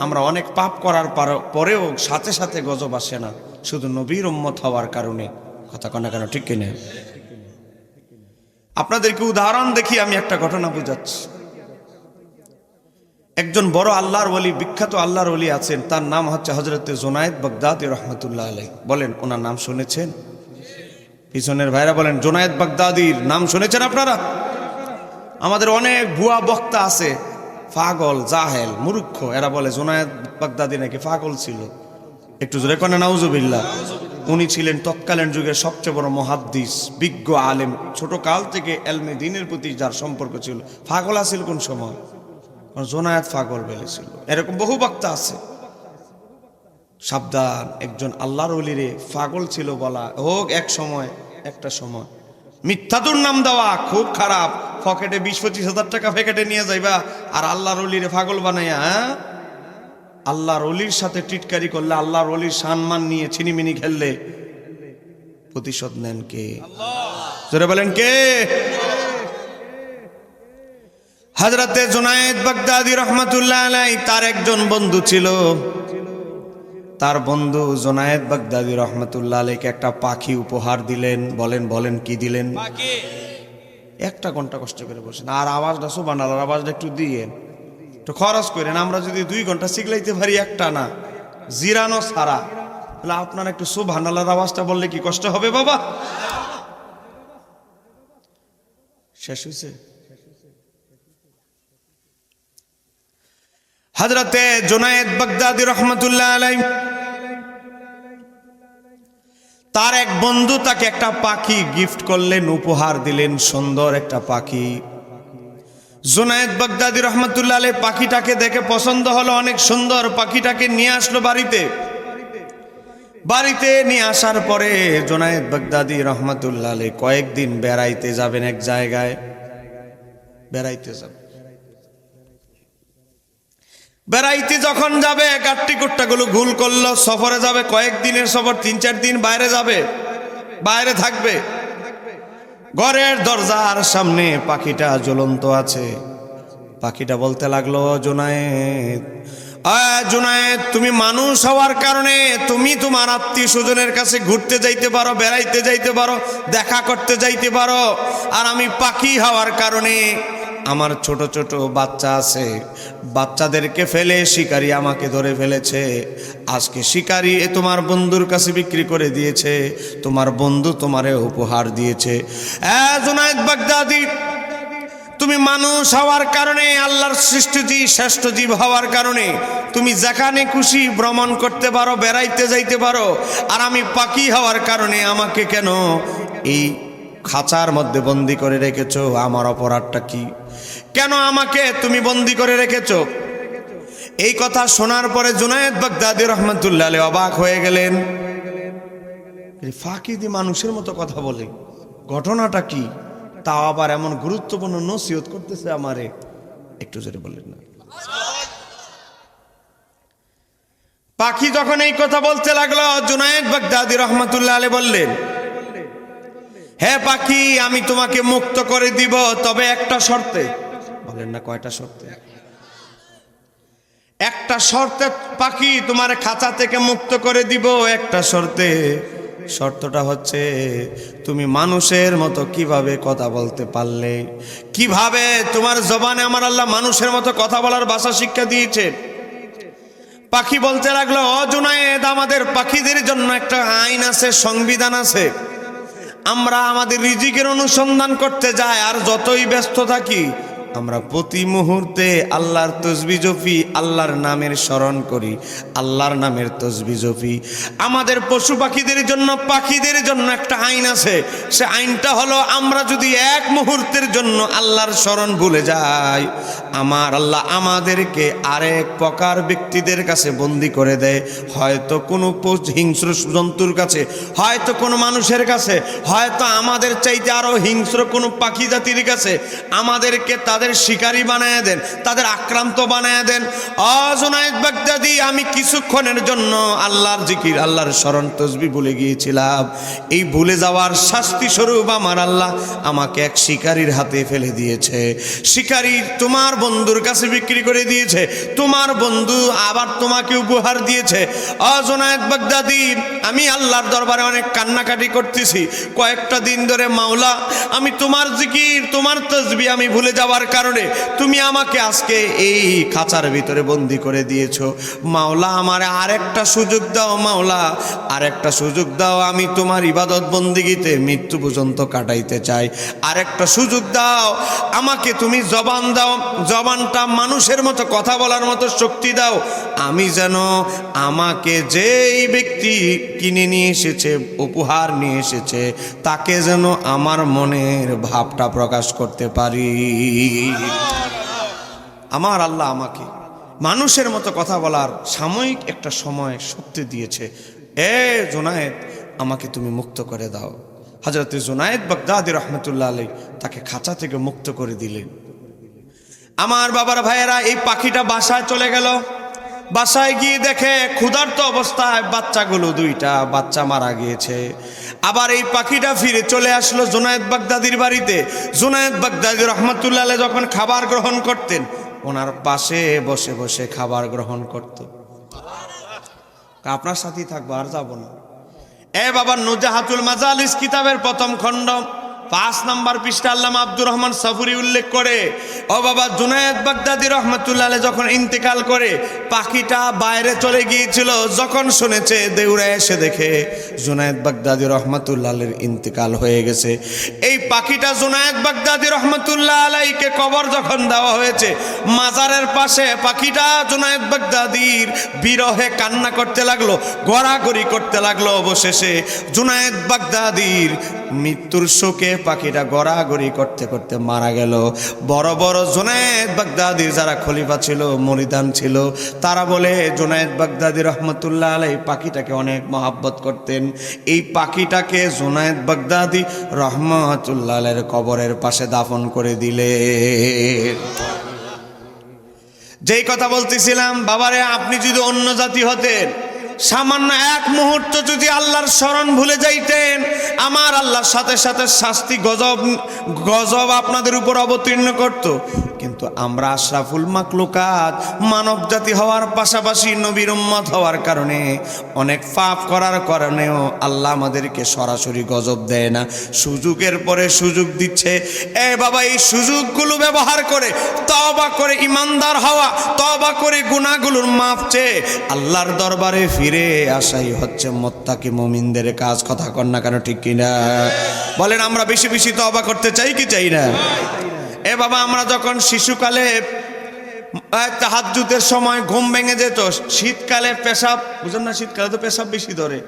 আমরা অনেক পাপ করার পর- পরেও সাথে সাথে গজব আসে না। শুধু নবীর উম্মত হওয়ার কারণে। কথা কনা কেন, ঠিক কিনে? আপনাদেরকে উদাহরণ দেখি, আমি একটা ঘটনা বুঝাচ্ছি। একজন বড় আল্লাহর ওলি, বিখ্যাত আল্লাহর ওলি আছেন। তার নাম হচ্ছে হজরত জোনায়েদ বাগদাদ রহমতুল্লাহ আলাই বলেন, ওনার নাম শুনেছেন? পিছনের ভাইরা বলেন, জোনায়েদ বাগদাদির নাম শুনেছেন আপনারা? আমাদের অনেক ভুয়া বক্তা আছে। পাগল জাহেল মুরুক্ষ এরা বলে জোনায়েদ বাগদাদি নাকি ফাগল ছিল। একটু জোরে কনে নাউজুবিল্লাহ। উনি ছিলেন তৎকালীন যুগের সবচেয়ে বড় মহাদ্দিস, বিজ্ঞ আলেম, ছোট কাল থেকে এলমে দিনের প্রতি যার সম্পর্ক ছিল। ফাগল আছিল কোন সময়? জোনায়েত পাগল বেলেছিল এরকম বহু বক্তা আছে। সাবধান, একজন আল্লাহর অলিরে ফাগল ছিল বলা হোক এক সময়, একটা সময়। মিথ্যাতুর নাম দেওয়া খুব খারাপ। পকেটে বিশ পঁচিশ হাজার টাকা ফেকেটে নিয়ে যাইবা, আর আল্লাহর অলিরে পাগল বানাইয়া হ্যাঁ? আল্লাহর অলির সাথে টিটকারি করলে আল্লাহর অলির সম্মান নিয়ে ছিনিমিনি খেললে প্রতিশোধ নেন কে? জোরে বলেন কে? হাজরাতে জুনায়েদ বাগদাদি রহমাতুল্লাহ আলাই তার একজন বন্ধু ছিল। তার বন্ধু জোনায়েদ বাগদাদি রহমতুল্লাহ আলাইকে একটা পাখি উপহার দিলেন, বলেন বলেন, কি দিলেন? একটা ঘণ্টা কষ্ট করে বসেন। আর আওয়াজটা সুবানালার আওয়াজটা একটু দিয়ে। একটু খরচ করেন, আমরা যদি দুই ঘণ্টা শিখলাইতে পারি একটা না, জিরানো সারা তাহলে আপনার একটু সুবহানাল্লাহর আওয়াজটা বললে কি কষ্ট হবে বাবা? শেষ হয়েছে হজরতে জোনায়েদ বাগদাদি রহমতুল্লাহ আলাই তার এক বন্ধু তাকে একটা পাখি গিফট করলেন, উপহার দিলেন, সুন্দর একটা পাখি। জোনায়েদ বাগদাদি রহমতুল্লাহ পাখিটাকে দেখে পছন্দ হলো, অনেক সুন্দর পাখিটাকে নিয়ে আসলো বাড়িতে। বাড়িতে নিয়ে আসার পরে জোনায়েদ বাগদাদি রহমতুল্লাহ কয়েকদিন বেড়াইতে যাবেন এক জায়গায়। বেড়াইতে যাবেন। বেড়াইতে যখন যাবে, গাট্টি গুলো ভুল করল, সফরে যাবে কয়েকদিনের সফর, তিন চার দিন বাইরে যাবে, বাইরে থাকবে। ঘরের দরজার সামনে পাখিটা জ্বলন্ত আছে। পাখিটা বলতে লাগল, জোনায়েদ জোনায়েদ, তুমি মানুষ হওয়ার কারণে তুমি তোমার আত্মীয় স্বজনের কাছে ঘুরতে যাইতে পারো, বেড়াইতে যাইতে পারো, দেখা করতে যাইতে পারো। আর আমি পাখি হওয়ার কারণে আমার ছোট ছোট বাচ্চা আছে, বাচ্চাদেরকে ফেলে শিকারি আমাকে ধরে ফেলেছে। আজকে শিকারি এ তোমার বন্ধুর কাছে বিক্রি করে দিয়েছে, তোমার বন্ধু তোমারে উপহার দিয়েছে। বাগদাদি, তুমি মানুষ হওয়ার কারণে, আল্লাহর সৃষ্ট জীব, শ্রেষ্ঠ জীব হওয়ার কারণে, তুমি যেখানে খুশি ভ্রমণ করতে পারো, বেড়াইতে যাইতে পারো, আর আমি পাখি হওয়ার কারণে আমাকে কেন এই খাঁচার মধ্যে বন্দি করে রেখেছো? আমার অপরাধটা কি? কেন আমাকে তুমি বন্দি করে রেখেছ? এই কথা শোনার পরে জুনায়েদ বাগদাদি রহমতুল্লাহ অবাক হয়ে গেলেন। ফাঁকি দিয়ে মানুষের মতো কথা বলে। ঘটনাটা কি? তাও আবার এমন গুরুত্বপূর্ণ নসিহত করতেছে আমারে। একটু জোরে বললেন না। পাখি যখন এই কথা বলতে লাগল, জুনায়েদ বাগদাদি রহমতুল্লাহ আলী বললেন হ্যাঁ পাখি, আমি তোমাকে মুক্ত করে দিব, তবে একটা শর্তে। বলেন না কয়টা শর্তে? একটা শর্তে পাখি তোমার খাঁচা থেকে মুক্ত করে দিব, একটা শর্তে। শর্তটা হচ্ছে তুমি মানুষের মতো কীভাবে কথা বলতে পারলে? কীভাবে তোমার জবানে আমার আল্লাহ মানুষের মতো কথা বলার ভাষা শিক্ষা দিয়েছে? পাখি বলতে লাগল অজুনায়েদ আমাদের পাখিদের জন্য একটা আইন আছে, সংবিধান আছে। আমরা আমাদের রিজিকের অনুসন্ধান করতে যাই, আর যতই ব্যস্ত থাকি আমরা প্রতি মুহূর্তে আল্লাহর তসবি জফি আল্লাহর নামের স্মরণ করি, আল্লাহর নামের তসবি জফি আমাদের পশু পাখিদের জন্য পাখিদের জন্য একটা আইন আছে। সে আইনটা হলো, আমরা যদি এক মুহূর্তের জন্য আল্লাহর স্মরণ ভুলে যাই আমার আল্লাহ আমাদেরকে আরেক প্রকার ব্যক্তিদের কাছে বন্দি করে দেয়। হয়তো কোনো হিংস্র জন্তুর কাছে, হয়তো কোনো মানুষের কাছে, হয়তো আমাদের চাইতে আরও হিংস্র কোনো পাখি জাতির কাছে আমাদেরকে তাদের শিকারী বানায় দেন, তাদের আক্রান্ত বানায় দেন। অজনায়দ বাগদাদি, আমি কিছুক্ষণের জন্য আল্লাহর জিকির, আল্লাহর স্মরণ, তসবি ভুলে গিয়েছিলাম। এই ভুলে যাওয়ার শাস্তি স্বরূপ আমার আল্লাহ আমাকে এক শিকারীর হাতে ফেলে দিয়েছে। শিকারী তোমার বন্ধুর কাছে বিক্রি করে দিয়েছে। তোমার বন্ধু আবার তোমাকে উপহার দিয়েছে। অজনায়ত বাগদাদি, আমি আল্লাহর দরবারে অনেক কান্নাকাটি করতেছি। কয়েকটা দিন ধরে মাওলা, আমি তোমার জিকির, তোমার তসবি আমি ভুলে যাওয়ার কারণে তুমি আমাকে আজকে এই খাঁচার ভিতরে বন্দি করে দিয়েছ। মাওলা, আমারে আরেকটা সুযোগ দাও মাওলা। আরেকটা সুযোগ দাও, আমি তোমার ইবাদত বন্দিগিতে মৃত্যু পর্যন্ত কাটাইতে চাই। আরেকটা সুযোগ দাও, আমাকে তুমি জবান দাও জবানটা মানুষের মতো কথা বলার মতো শক্তি দাও। আমি যেন আমাকে যেই ব্যক্তি কিনে নিয়ে এসেছে, উপহার নিয়ে এসেছে, তাকে যেন আমার মনের ভাবটা প্রকাশ করতে পারি। আমার আল্লাহ আমাকে মানুষের মতো কথা বলার সাময়িক একটা সময় শক্তি দিয়েছে। এ জোনায়েদ, আমাকে তুমি মুক্ত করে দাও। হজরত জোনায়েদ বাগদাদি রহমতুল্লাহ আলাই তাকে খাঁচা থেকে মুক্ত করে দিলেন। আমার বাবার ভাইয়েরা, এই পাখিটা বাসায় চলে গেল। বাসায় গিয়ে দেখে ক্ষুধার্ত অবস্থায় বাচ্চাগুলো দুইটা বাচ্চা মারা গিয়েছে। আবার এই পাখিটা ফিরে চলে আসলো জোনায়েদ বাগদাদির বাড়িতে। জোনায়েদ বাগদাদি রহমতুল্লাহ যখন খাবার গ্রহণ করতেন, ওনার পাশে বসে বসে খাবার গ্রহণ করত। আপনার সাথেই থাকব, আর যাব না। এ বাবা নুজাহাতুল মাজালিস কিতাবের প্রথম খণ্ড। পাঁচ নাম্বার পৃষ্ঠা আল্লাহ আব্দুর রহমান সাফুরি উল্লেখ করে, ও বাবা, জুনায়েদ বাগদাদি রহমতুল্লাহ যখন ইন্তেকাল করে, পাখিটা বাইরে চলে গিয়েছিল, যখন শুনেছে, দেউরা এসে দেখে, জুনায়েদ বাগদাদি রহমতুল্লাহ আলের ইন্তেকাল হয়ে গেছে। এই পাখিটা জুনায়েদ বাগদাদি রহমতুল্লাহ আলাইকে কবর যখন দেওয়া হয়েছে, মাজারের পাশে পাখিটা জুনায়েদ বাগদাদির বিরহে কান্না করতে লাগল, গড়াগড়ি করতে লাগল অবশেষে, জুনায়েদ বাগদাদির মৃত্যুর শোকে পাখিটা গড়াগড়ি করতে করতে মারা গেল। বড় বড় জুনায়েদ বাগদাদি যারা খলিফা ছিল, মরিদান ছিল, তারা বলে, জুনায়েদ বাগদাদি রহমতুল্লাহ আলাই পাখিটাকে অনেক মহাব্বত করতেন। এই পাখিটাকে জুনায়েদ বাগদাদি রহমতুল্লাহ আলের কবরের পাশে দাফন করে দিলে। যেই কথা বলতেছিলাম, বাবারে, আপনি যদি অন্য জাতি হতেন সামান্য এক মুহূর্ত যদি আল্লাহর স্মরণ ভুলে যাইতেন, আমার আল্লাহর সাথে সাথে শাস্তি, গজব গজব আপনাদের উপর অবতীর্ণ করত। কিন্তু আমরা আশরাফুল মাকলুকাত মানব জাতি হওয়ার পাশাপাশি নবীর উম্মত হওয়ার কারণে অনেক পাপ করার কারণেও আল্লাহ আমাদেরকে সরাসরি গজব দেয় না। সুযোগের পরে সুযোগ দিচ্ছে, এ বাবা, এই সুযোগগুলো ব্যবহার করে তবা করে ইমানদার হওয়া তবা করে গুণাগুলোর মাপ চেয়ে আল্লাহর দরবারে ফিরে আসাই হচ্ছে মোত্তাকি মুমিনদের কাজ। কথা কর না কেন, ঠিক কিনা? বলেন, আমরা বেশি বেশি তো তবা করতে চাই কি চাই না? এ বাবা, আমরা যখন শিশুকালে তাহাজুতের সময় ঘুম ভেঙে যেত, শীতকালে পেশাব বুঝলেন না, শীতকালে তো পেশাব বেশি ধরে।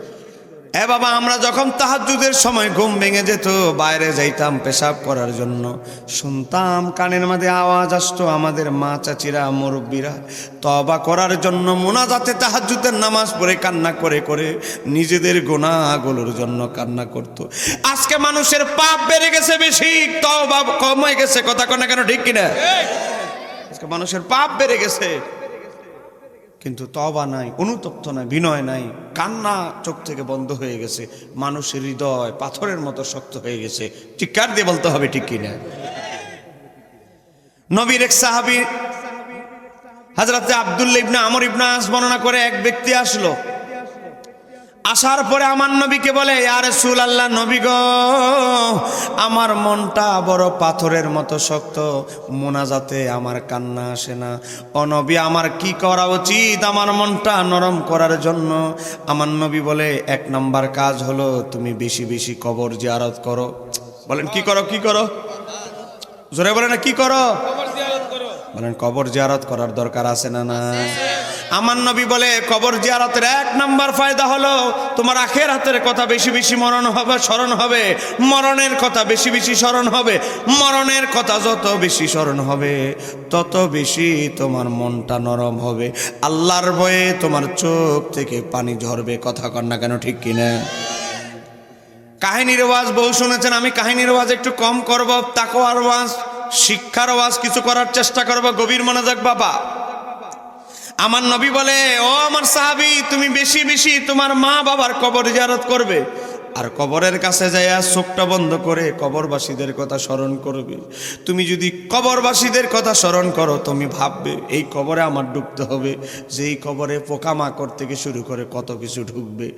এ বাবা আমরা যখন তাহাজুদের সময় ঘুম ভেঙে যেত বাইরে যাইতাম পেশাব করার জন্য। শুনতাম কানের মাঝে আওয়াজ আসতো আমাদের মা চাচিরা মুরব্বীরা। তবা করার জন্য মোনা মোনাজাতে তাহাজুদের নামাজ পড়ে কান্না করে করে নিজেদের গোনাগুলোর জন্য কান্না করত। আজকে মানুষের পাপ বেড়ে গেছে বেশি তবা কম হয়ে গেছে কথা কনা কেন ঠিক কিনা? আজকে মানুষের পাপ বেড়ে গেছে। কিন্তু তবা নাই, অনুতপ্ত নাই, বিনয় নাই, কান্না চোখ থেকে বন্ধ হয়ে গেছে, মানুষের হৃদয় পাথরের মতো শক্ত হয়ে গেছে। ঠিক কার দিয়ে বলতে হবে ঠিক কিনা? নবীর এক সাহাবি হাজরাতে আবদুল্লা ইবনা আমর ইবনা আস বর্ণনা করে এক ব্যক্তি আসলো। আসার পরে আমার নবীকে বলে আরে সুল আল্লাহ নবী গো আমার মনটা বড় পাথরের মতো শক্ত। মোনাজাতে আমার কান্না আসে না। অনবী আমার কি করা উচিত? আমার মনটা নরম করার জন্য। আমার নবী বলে এক নাম্বার কাজ হলো তুমি বেশি বেশি কবর জিয়ারত করো। বলেন কি করো কি করো? জোরে বলে না কি করো? বলেন কবর জিয়ারত করার দরকার আছে না না আমার নবী বলে, কবর জিয়ারতের এক নাম্বার ফায়দা হলো তোমার আখের হাতের কথা বেশি বেশি মরণ হবে, স্মরণ হবে। মরণের কথা বেশি বেশি স্মরণ হবে। মরণের কথা যত বেশি স্মরণ হবে, তত বেশি তোমার মনটা নরম হবে। আল্লাহর বয়ে তোমার চোখ থেকে পানি ঝরবে, কথা কর না কেন, ঠিক কিনা? কাহিনীর ওয়াজ বহু শুনেছেন, আমি কাহিনীর ওয়াজ একটু কম করব তাকোয়ার ওয়াজ শিক্ষার ওয়াজ কিছু করার চেষ্টা করব, গভীর মনোযোগ, বাবা। আমার নবী বলে, ও আমার সাহাবি, তুমি বেশি বেশি তোমার মা বাবার কবর জিয়ারত করবে। আর কবরের কাছে যাইয়া চোখটা বন্ধ করে কবরবাসীদের কথা স্মরণ করবে। তুমি যদি কবরবাসীদের কথা স্মরণ করো, তুমি ভাববে, এই কবরে আমার ঢুকতে হবে। যে এই কবরে পোকামাকড় থেকে শুরু করে কত কিছু ঢুকবে।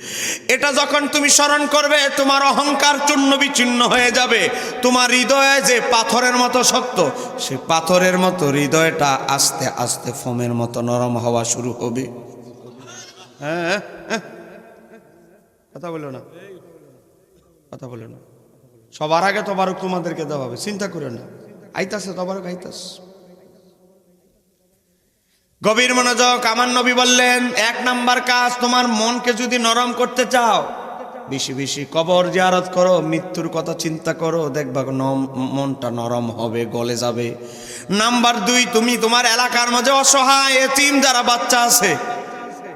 এটা যখন তুমি স্মরণ করবে, তোমার অহংকার চূর্ণ বিচ্ছিন্ন হয়ে যাবে। তোমার হৃদয়ে যে পাথরের মতো শক্ত, সে পাথরের মতো হৃদয়টা আস্তে আস্তে ফোমের মতো নরম হওয়া শুরু হবে। হ্যাঁ হ্যাঁ। কথা বলো না। কথা বলো না সবার আগে তবারক তোমাদেরকে দেওয়া হবে, চিন্তা করে না। আইতাছে, তবারক আইতাস গভীর মনোযোগ, আমার নবী বললেন, এক নাম্বার কাজ, তোমার মনকে যদি নরম করতে চাও, বেশি বেশি কবর জিয়ারত করো, মৃত্যুর কথা চিন্তা করো, দেখবা মনটা নরম হবে, গলে যাবে। নাম্বার দুই, তুমি তোমার এলাকার মাঝে অসহায় এতিম যারা বাচ্চা আছে,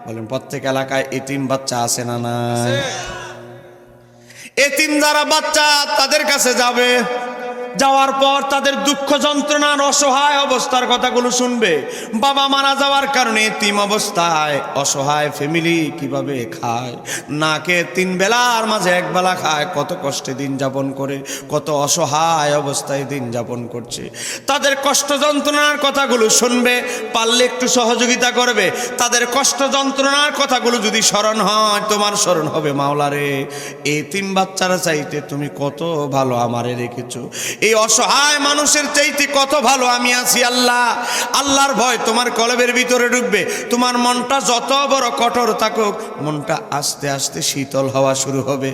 বলেন প্রত্যেক এলাকায় এতিম বাচ্চা আছে না নাই? এতিম যারা বাচ্চা তাদের কাছে যাবে। যাওয়ার পর তাদের দুঃখ যন্ত্রণার অসহায় অবস্থার কথাগুলো শুনবে। বাবা মারা যাওয়ার কারণে এতিম অবস্থায় অসহায় ফ্যামিলি কীভাবে খায়? না কে তিন বেলার মাঝে এক বেলা খায়, কত কষ্টে দিন যাপন করে, কত অসহায় অবস্থায় দিন যাপন করছে। তাদের কষ্ট যন্ত্রণার কথাগুলো শুনবে, পারলে একটু সহযোগিতা করবে। তাদের কষ্ট যন্ত্রণার কথাগুলো যদি স্মরণ হয়, তোমার স্মরণ হবে মাওলারে। এই তিন বাচ্চারা চাইতে তুমি কত ভালো আমারে রেখেছো। এই অসহায় মানুষের চাইতে কত ভালো আমি আছি আল্লাহ। আল্লাহর ভয় তোমার কলবের ভিতরে ঢুকবে। তোমার মনটা যত বড় কঠোর থাকুক, মনটা আস্তে আস্তে শীতল হওয়া শুরু হবে।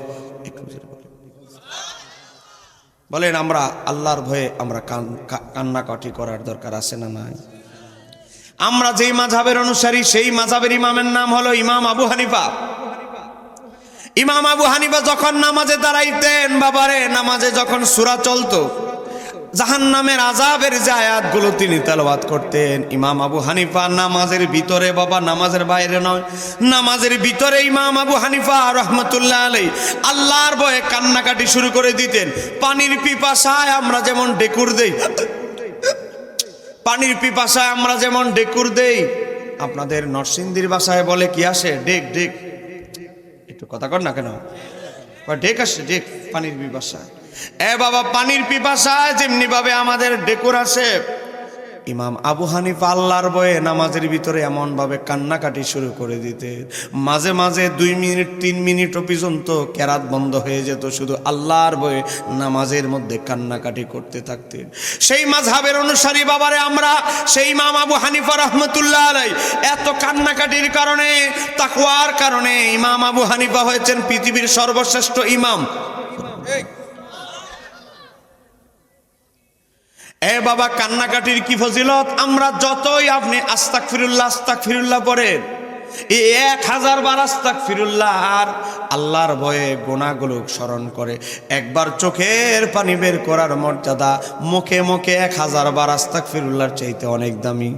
বলেন। আমরা আল্লাহর ভয়ে আমরা কান্নাকাটি করার দরকার আছে না নাই? আমরা যেই মাঝাবের অনুসারী, সেই মাঝাবের ইমামের নাম হলো ইমাম আবু হানিফা। ইমাম আবু হানিফা যখন নামাজে দাঁড়াইতেন, বাবারে, নামাজে যখন সুরা চলতো জাহান নামের আজাবের যে আয়াতগুলো তিনি তেলাওয়াত করতেন, ইমাম আবু হানিফা নামাজের ভিতরে, বাবা, নামাজের বাইরে নয়, নামাজের ভিতরে ইমাম আবু হানিফা রহমতুল্লাহ আলাই আল্লাহর বয়ে কান্নাকাটি শুরু করে দিতেন, পানির পিপাসায় আমরা যেমন ডেকুর দেই, পানির পিপাসায় আমরা যেমন ডেকুর দেই, আপনাদের নরসিংদীর বাসায় বলে কি আসে? ডেক ডেক। একটু কথা কর না কেন? ডেক আসে ডেক পানির পিপাসা। এ বাবা, পানির পিপাসা যেমনি ভাবে আমাদের ডেকুর আসে ইমাম আবু হানিফা আল্লাহর বয়ে নামাজের ভিতরে এমনভাবে কান্নাকাটি শুরু করে দিতে। মাঝে মাঝে দুই মিনিট, তিন মিনিট পর্যন্ত কেরাত বন্ধ হয়ে যেত, শুধু আল্লাহর বয়ে নামাজের মধ্যে কান্নাকাটি করতে থাকতেন। সেই মাঝহাবের অনুসারী বাবারে আমরা, সেই ইমাম আবু হানিফা রহমতুল্লাহ আলাই এত কান্নাকাটির কারণে তাকুয়ার কারণে ইমাম আবু হানিফা হয়েছেন পৃথিবীর সর্বশ্রেষ্ঠ ইমাম। এ বাবা, কান্নাকাটির কি ফজিলত? আমরা যতই আপনি আস্তাক ফিরুল্লাহ আস্তাক ফিরুল্লাহ পড়েন এক হাজার বার আস্তাক ফিরুল্লাহ আর আল্লাহর ভয়ে গোনাগুলো স্মরণ করে একবার চোখের পানি বের করার মর্যাদা মুখে মুখে এক হাজার বার আস্তাক ফিরুল্লাহর চাইতে অনেক দামি।